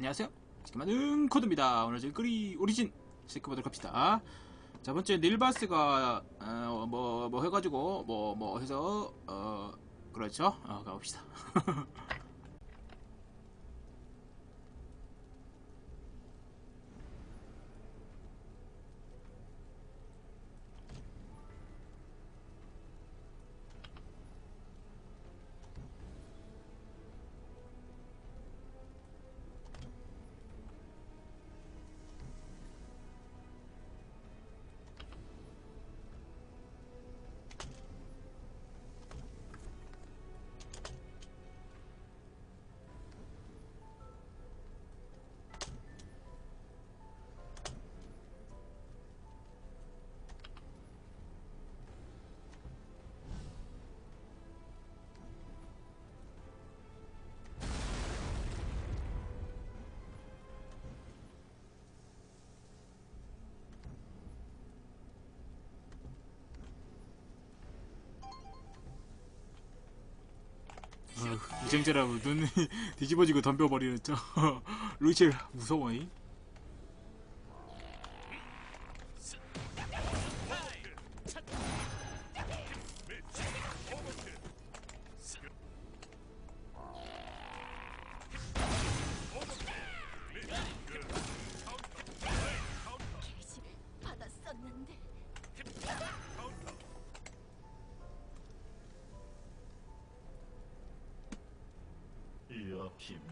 안녕하세요. 지금은 코드입니다. 오늘 저희 끄리 오리진 시작해보도록 합시다. 자, 번째 닐바스가 어, 뭐, 뭐 해가지고 뭐, 뭐 해서 어, 그렇죠. 어, 가봅시다. 어, 이정재라고 눈이 뒤집어지고 덤벼버리는 저 루이첼 무서워 이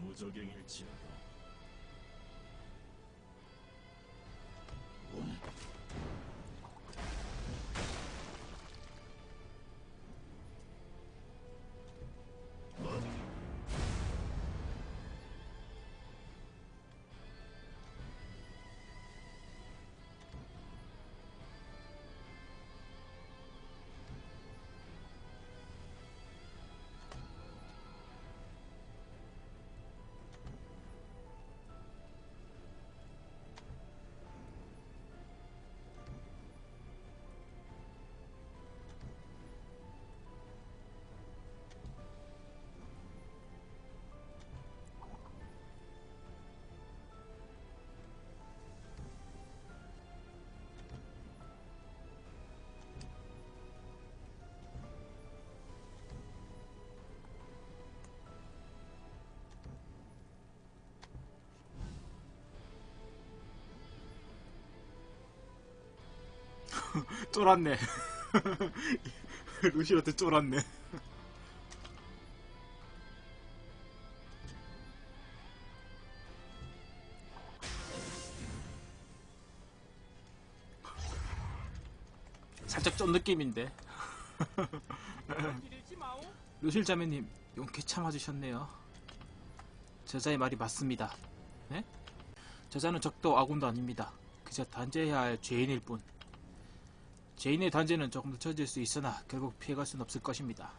무적행일지어다. 쫄았네. 루시한테 쫄았네. 살짝 좀 느낌인데. 루실 자매님 용케 참아주셨네요. 저자의 말이 맞습니다. 네? 저자는 적도 아군도 아닙니다. 그저 단죄해야 할 죄인일 뿐 죄인의 단죄는 조금 늦춰질 수 있으나 결국 피해갈 수는 없을 것입니다.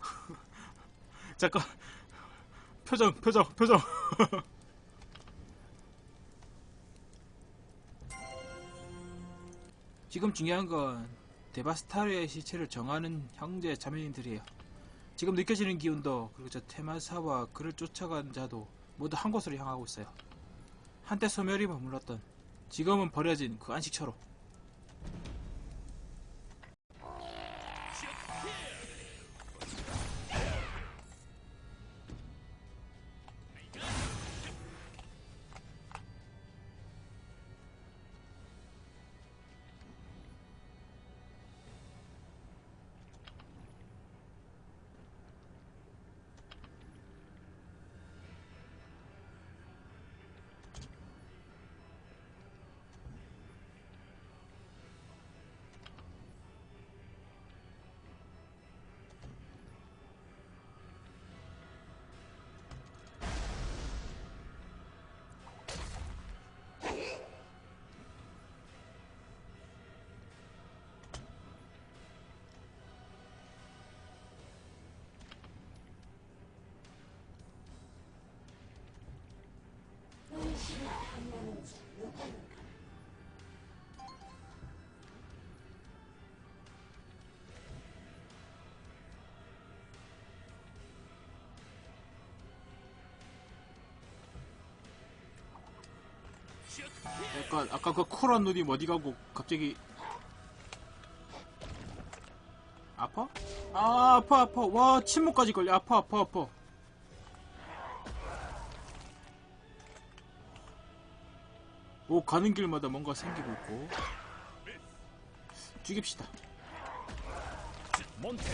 잠깐 표정 표정 표정 지금 중요한 건 데바스타르의 시체를 정하는 형제 자매님들이에요. 지금 느껴지는 기운도 그리고 저 테마사와 그를 쫓아간 자도 모두 한 곳으로 향하고 있어요. 한때 소멸이 머물렀던 지금은 버려진 그 안식처로 약간 아까 그 쿨한 누님 어디 가고 갑자기. 아파? 아 아파 아파. 와 침묵까지 걸려. 아파 아파 아파. 오 가는 길마다 뭔가 생기고 있고. 죽입시다. 몬테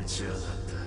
원은 멀지 않았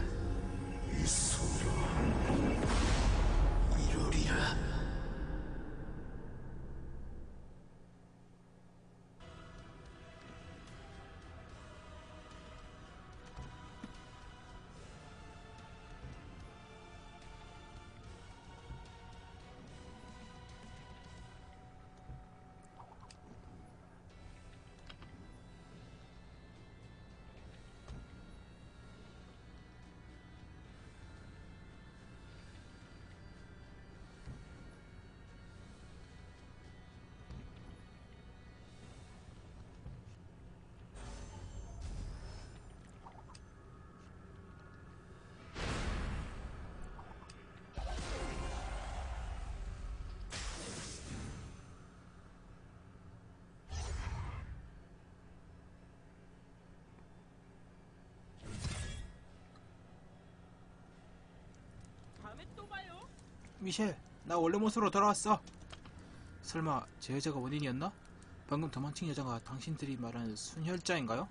미셸 나 원래 모습으로 돌아왔어 설마 제 여자가 원인이었나? 방금 도망친 여자가 당신들이 말하는 순혈자인가요?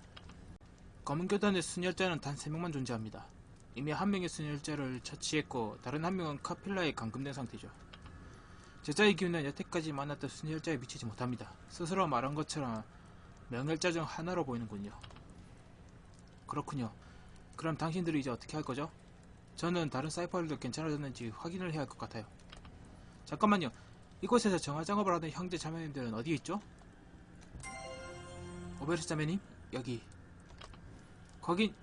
검은 교단의 순혈자는 단 3명만 존재합니다 이미 한 명의 순혈자를 처치했고 다른 한 명은 카필라에 감금된 상태죠 제자의 기운은 여태까지 만났던 순혈자에 미치지 못합니다 스스로 말한 것처럼 명혈자 중 하나로 보이는군요 그렇군요 그럼 당신들이 이제 어떻게 할 거죠? 저는 다른 사이퍼들도 괜찮아졌는지 확인을 해야 할 것 같아요. 잠깐만요. 이곳에서 정화 작업을 하는 형제 자매님들은 어디에 있죠? 오베르스 자매님? 여기. 거긴...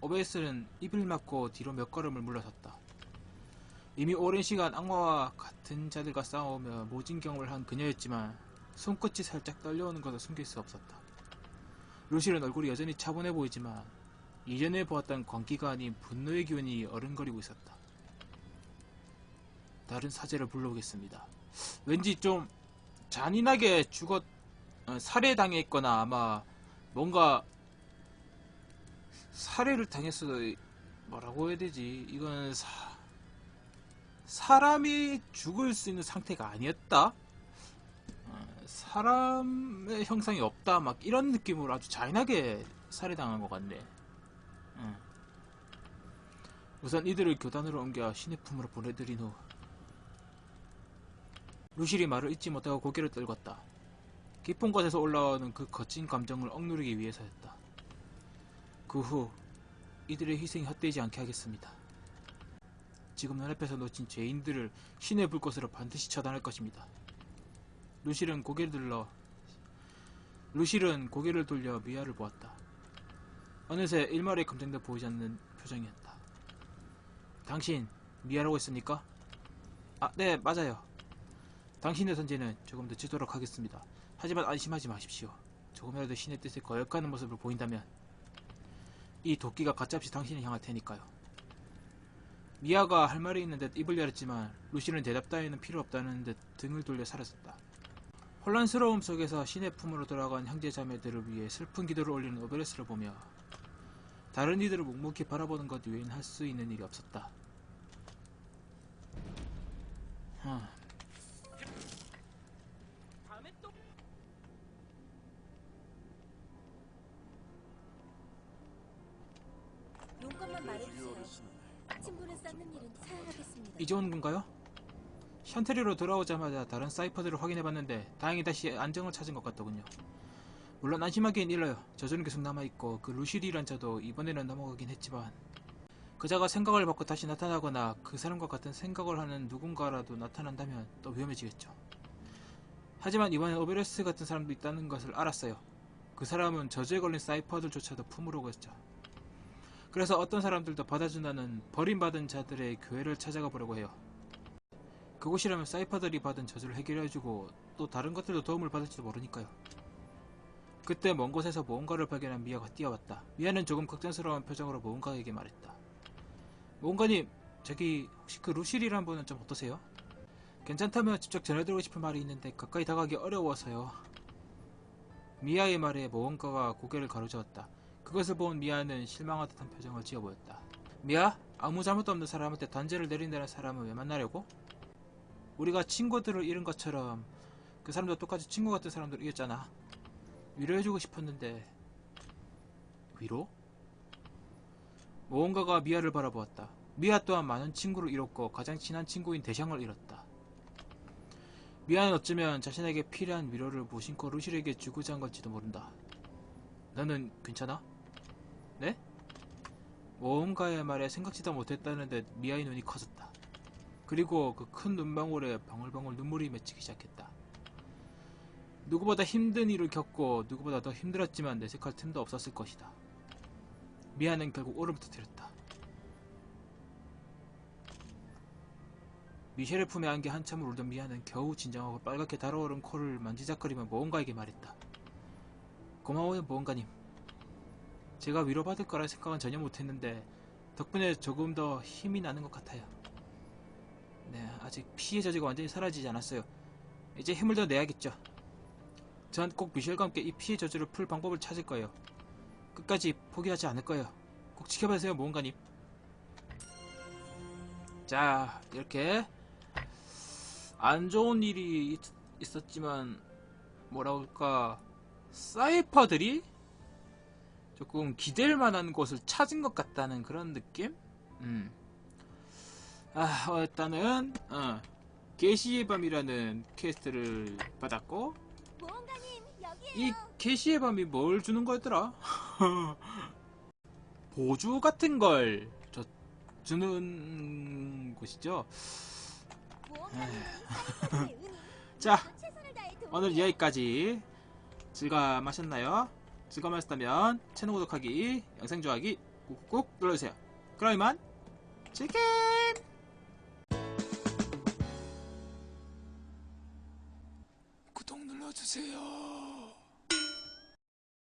오베르스는 입을 막고 뒤로 몇 걸음을 물러섰다. 이미 오랜 시간 악마와 같은 자들과 싸우며 모진 경험을 한 그녀였지만 손끝이 살짝 떨려오는 것을 숨길 수 없었다. 루실은 얼굴이 여전히 차분해 보이지만 이전에 보았던 광기가 아닌 분노의 기운이 어른거리고 있었다. 다른 사제를 불러오겠습니다. 왠지 좀 잔인하게 죽었, 어, 살해당했거나 아마 뭔가 살해를 당했어. 뭐라고 해야 되지? 이건 사, 사람이 죽을 수 있는 상태가 아니었다? 어, 사람의 형상이 없다. 막 이런 느낌으로 아주 잔인하게 살해당한 것 같네. 응. 우선 이들을 교단으로 옮겨 신의 품으로 보내드린 후 루실이 말을 잊지 못하고 고개를 떨궜다. 깊은 곳에서 올라오는 그 거친 감정을 억누르기 위해서였다. 그 후 이들의 희생이 헛되지 않게 하겠습니다. 지금 눈앞에서 놓친 죄인들을 신의 불꽃으로 반드시 처단할 것입니다. 루실은 고개를 들러 루실은 고개를 돌려 미아를 보았다. 어느새 일말의 감정도 보이지 않는 표정이었다. 당신 미아라고 했습니까? 아, 네, 맞아요. 당신의 선제는 조금 늦추도록 하겠습니다. 하지만 안심하지 마십시오. 조금이라도 신의 뜻에 거역하는 모습을 보인다면 이 도끼가 가짜없이 당신을 향할 테니까요. 미아가 할 말이 있는 듯 입을 열었지만 루시는 대답 따위는 필요 없다는 듯 등을 돌려 사라졌다. 혼란스러움 속에서 신의 품으로 돌아간 형제 자매들을 위해 슬픈 기도를 올리는 오베레스를 보며 다른 이들을 묵묵히 바라보는 것 외엔 할 수 있는 일이 없었다. 하, 용건만 말해주세요. 친분을 쌓는 일은 사양하겠습니다. 이제 오는 건가요? 샨테리로 돌아오자마자 다른 사이퍼들을 확인해봤는데 다행히 다시 안정을 찾은 것 같더군요. 물론 안심하기엔 일러요. 저주는 계속 남아있고 그 루시리란 자도 이번에는 넘어가긴 했지만 그자가 생각을 바꿔 다시 나타나거나 그 사람과 같은 생각을 하는 누군가라도 나타난다면 또 위험해지겠죠. 하지만 이번엔 오베레스 같은 사람도 있다는 것을 알았어요. 그 사람은 저주에 걸린 사이퍼들조차도 품으로 갔죠. 그래서 어떤 사람들도 받아준다는 버림받은 자들의 교회를 찾아가 보려고 해요. 그곳이라면 사이퍼들이 받은 저주를 해결해주고 또 다른 것들도 도움을 받을지도 모르니까요. 그때 먼 곳에서 무언가를 발견한 미아가 뛰어왔다. 미아는 조금 걱정스러운 표정으로 무언가에게 말했다. 무언가님, 저기 혹시 그 루실이란 분은 좀 어떠세요? 괜찮다면 직접 전해드리고 싶은 말이 있는데 가까이 다가기 어려워서요. 미아의 말에 무언가가 고개를 가로저었다. 그것을 본 미아는 실망한 듯한 표정을 지어 보였다. 미아, 아무 잘못도 없는 사람한테 단죄를 내린다는 사람은 왜 만나려고? 우리가 친구들을 잃은 것처럼 그 사람도 똑같이 친구 같은 사람들을 잃었잖아. 위로해주고 싶었는데 위로? 무언가가 미아를 바라보았다. 미아 또한 많은 친구를 잃었고 가장 친한 친구인 대샹을 잃었다. 미아는 어쩌면 자신에게 필요한 위로를 무심코 루실에게 주고자 한 걸지도 모른다. 너는 괜찮아? 네? 무언가의 말에 생각지도 못했다는데 미아의 눈이 커졌다. 그리고 그 큰 눈망울에 방울방울 눈물이 맺히기 시작했다. 누구보다 힘든 일을 겪고 누구보다 더 힘들었지만 내색할 틈도 없었을 것이다. 미아는 결국 울음을 터뜨렸다. 미셸의 품에 안겨 한참을 울던 미아는 겨우 진정하고 빨갛게 달아오른 코를 만지작거리며 무언가에게 말했다. 고마워요 무언가님. 제가 위로받을 거라 생각은 전혀 못했는데 덕분에 조금 더 힘이 나는 것 같아요. 네, 아직 피해 저지가 완전히 사라지지 않았어요. 이제 힘을 더 내야겠죠. 전꼭 미셸과 함께 이 피해 저주를 풀 방법을 찾을 거예요. 끝까지 포기하지 않을 거예요. 꼭 지켜봐주세요, 모험가님. 자, 이렇게 안 좋은 일이 있, 있었지만 뭐라 할까 사이퍼들이 조금 기댈 만한 곳을 찾은 것 같다는 그런 느낌? 음. 아, 어, 일단은 어, 게시의 밤이라는 퀘스트를 받았고. 이 게시의 밤이 뭘 주는 거였더라? 보조 같은 걸 저, 주는 곳이죠. 자. 오늘 여기까지 즐거움하셨나요? 즐거움하셨다면 채널 구독하기, 영상 좋아하기 꾹꾹 눌러주세요. 그럼 이만 치킨! 눌러주세요.